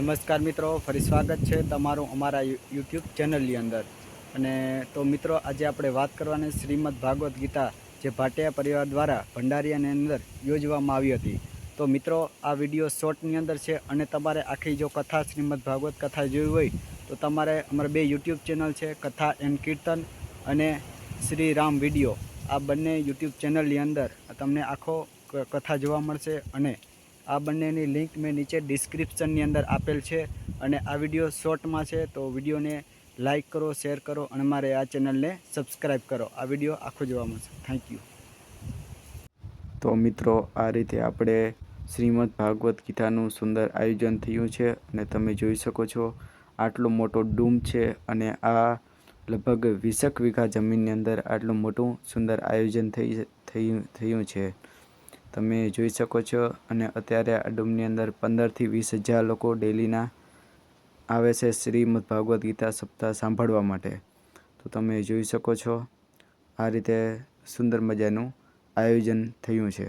નમસ્કાર મિત્રો, ફરી સ્વાગત છે તમારું અમારા યુટ્યુબ ચેનલની અંદર. અને તો મિત્રો, આજે આપણે વાત કરવાની શ્રીમદ ભાગવત ગીતા જે ભાટિયા પરિવાર દ્વારા ભંડારીયાની અંદર યોજવામાં આવી હતી. તો મિત્રો, આ વીડિયો શોર્ટની અંદર છે અને તમારે આખી જો કથા શ્રીમદ ભાગવત કથા જોઈ હોય, તો તમારે અમારા બે યુટ્યુબ ચેનલ છે, કથા એન્ડ કીર્તન અને શ્રી રામ વીડિયો. આ બંને યુટ્યુબ ચેનલની અંદર તમને આખો કથા જોવા મળશે અને આ બંનેની લિંક મેં નીચે ડિસ્ક્રિપ્શનની અંદર આપેલ છે અને આ વીડિયો શોર્ટમાં છે તો વિડીયોને લાઈક કરો, શેર કરો અને મારે આ ચેનલને સબસ્ક્રાઈબ કરો. આ વીડિયો આખો જોવા મળશે થેન્ક યુ તો મિત્રો, આ રીતે આપણે શ્રીમદ ભાગવત ગીતાનું સુંદર આયોજન થયું છે અને તમે જોઈ શકો છો આટલો મોટો ડૂમ છે અને આ લગભગ વીસક વીઘા જમીનની અંદર આટલું મોટું સુંદર આયોજન થઈ, થયું છે. તમે જોઈ શકો છો અને અત્યારે આ ડૂમની અંદર પંદરથી વીસ હજાર લોકો ડેલીના આવે છે શ્રીમદ ભાગવદ્ ગીતા સપ્તાહ સાંભળવા માટે. તો તમે જોઈ શકો છો આ રીતે સુંદર મજાનું આયોજન થયું છે.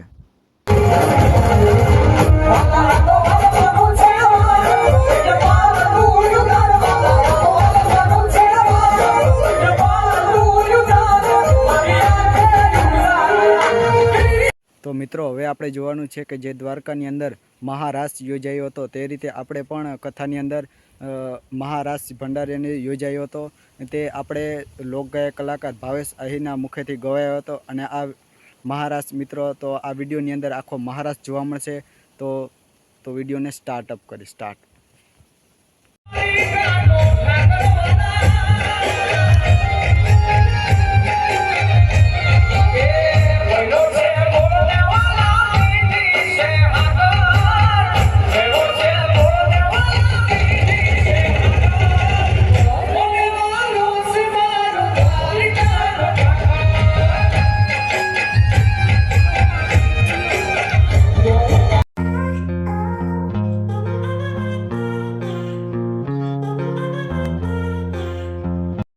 મિત્રો, હવે આપણે જોવાનું છે કે જે દ્વારકાની અંદર મહારાસ યોજાયો હતો, તે રીતે આપણે પણ કથાની અંદર મહારાસ ભંડારીને યોજાયો હતો. તે આપણે લોકગાયક કલાકાર ભાવેશ અહીંના મુખેથી ગવાયો હતો અને આ મહારાસ મિત્રો, તો આ વિડીયોની અંદર આખો મહારાસ જોવા મળશે. તો તો વિડીયોને સ્ટાર્ટ અપ કરી સ્ટાર્ટ